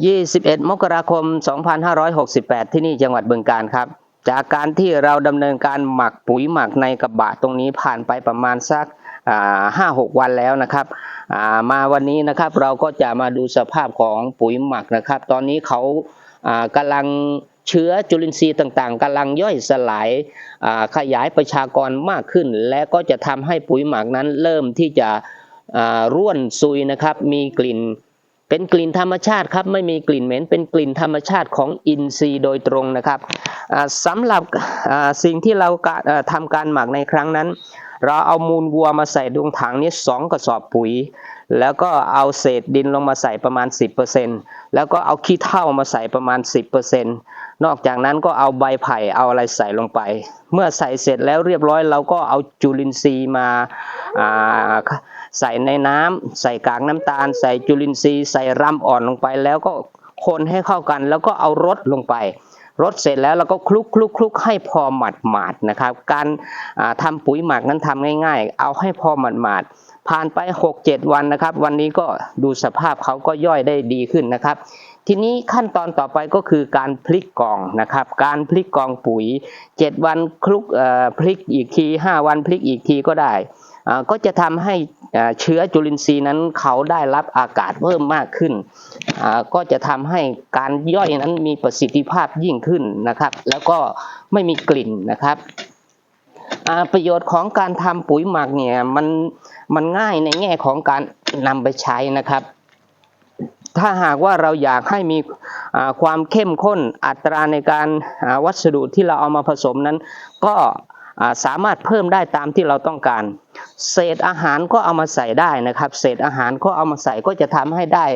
21 มกราคม 2568 ที่นี่จังหวัดบึงกาฬครับ จากการที่เราดำเนินการหมักปุ๋ยหมักในกระบะตรงนี้ผ่านไปประมาณสักห้าหกวันแล้วนะครับามาวันนี้นะครับเราก็จะมาดูสภาพของปุ๋ยหมักนะครับ ตอนนี้เขาากำลังเชื้อจุลินทรีย์ต่างๆกำลังย่อยสลายาขยายประชากรมากขึ้น และก็จะทำให้ปุ๋ยหมักนั้นเริ่มที่จะร่วนซุยนะครับ มีกลิ่น เป็นกลิ่นธรรมชาติครับไม่มีกลิ่นเหม็น เป็นกลิ่นธรรมชาติของอินทรีย์โดยตรงนะครับอ่าสำหรับสิ่งที่เราทำการหมักในครั้งนั้น เราเอามูลวัวมาใส่ดวงถังนี้สองกระสอบปุ๋ย แล้วก็เอาเศษดินลงมาใส่ประมาณ 10%แล้วก็เอาขี้เถ้ามาใส่ประมาณ 10%นอกจากนั้นก็เอาใบไผ่เอาอะไรใส่ลงไป เมื่อใส่เสร็จแล้วเรียบร้อยเราก็เอาจุลินทรีย์มาา ใส่ในน้ำใส่กากน้ำตาล ใส่จุลินทรีย์ ใส่รำอ่อนลงไป แล้วก็คนให้เข้ากัน แล้วก็เอารดลงไปรดเสร็จแล้วเราก็คลุกคลุกคลุกให้พอหมาดหมาดนะครับ การอ่าทำปุ๋ยหมักนั้นทำง่าย ๆ เอาให้พอหมาดหมาดผ่านไป 6-7 วันนะครับ วันนี้ก็ดูสภาพเขาก็ย่อยได้ดีขึ้นนะครับ ทีนี้ขั้นตอนต่อไปก็คือการพลิกกองนะครับ การพลิกกองปุ๋ย 7 วันคลุกพลิกอีกที 5 วันพลิกอีกทีก็ได้ ก็จะทำให้ เชื้อจุลินทรีย์นั้นเขาได้รับอากาศเพิ่มมากขึ้น ก็จะทำให้การย่อยนั้นมีประสิทธิภาพยิ่งขึ้นนะครับ แล้วก็ไม่มีกลิ่นนะครับประโยชน์ของการทำปุ๋ยหมักเนี่ยมันมันง่ายในแง่ของการนำไปใช้นะครับ ถ้าหากว่าเราอยากให้มีความเข้มข้นอัตราในการวัสดุที่เราเอามาผสมนั้น ก็สามารถเพิ่มได้ตามที่เราต้องการ เศษอาหารก็เอามาใส่ได้นะครับ เศษอาหารก็เอามาใส่ก็จะทำให้ได้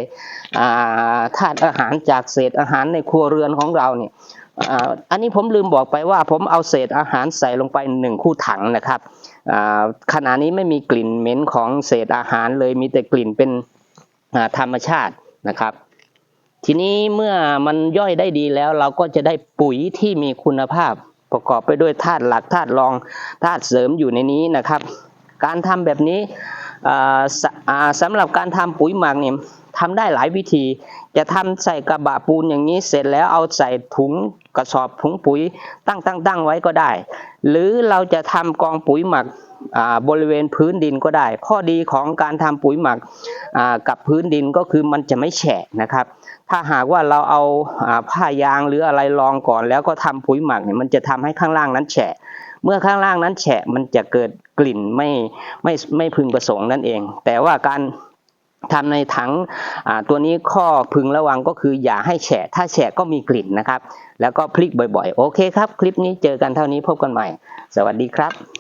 ธาตุอาหารจากเศษอาหารในครัวเรือนของเราเนี่ยอ,อันนี้ผมลืมบอกไปว่าผมเอาเศษอาหารใส่ลงไปหนึ่งคู่ถังนะครับขณะนี้ไม่มีกลิ่นเหม็นของเศษอาหารเลยมีแต่กลิ่นเป็นธรรมชาตินะครับ ทีนี้เมื่อมันย่อยได้ดีแล้วเราก็จะได้ปุ๋ยที่มีคุณภาพประกอบไปด้วยธาตุหลักธาตุรองธาตุเสริมอยู่ในนี้นะครับ การทำแบบนี้อ่าสอ่าสำหรับการทำปุ๋ยหมักเนี่ย ทำได้หลายวิธี จะทำใส่กระบะปูนอย่างนี้เสร็จแล้วเอาใส่ถุงกระสอบถุงปุ๋ยตั้งตั้งตั้งไว้ก็ได้ หรือเราจะทำกองปุ๋ยหมักบริเวณพื้นดินก็ได้ ข้อดีของการทำปุ๋ยหมักกับพื้นดินก็คือมันจะไม่แฉะนะครับ ถ้าหากว่าเราเอาผ้ายางหรืออะไรรองก่อน แล้วก็ทำปุ๋ยหมักเนี่ยมันจะทำให้ข้างล่างนั้นแฉะเมื่อข้างล่างนั้นแฉะมันจะเกิดกลิ่นไม่ไม่ไม่พึงประสงค์นั่นเอง แต่ว่าการ ทำในถังตัวนี้ข้อพึงระวังก็คืออย่าให้แฉะ ถ้าแฉะก็มีกลิ่นนะครับ แล้วก็พลิกบ่อยๆ โอเคครับ คลิปนี้เจอกันเท่านี้พบกันใหม่ สวัสดีครับ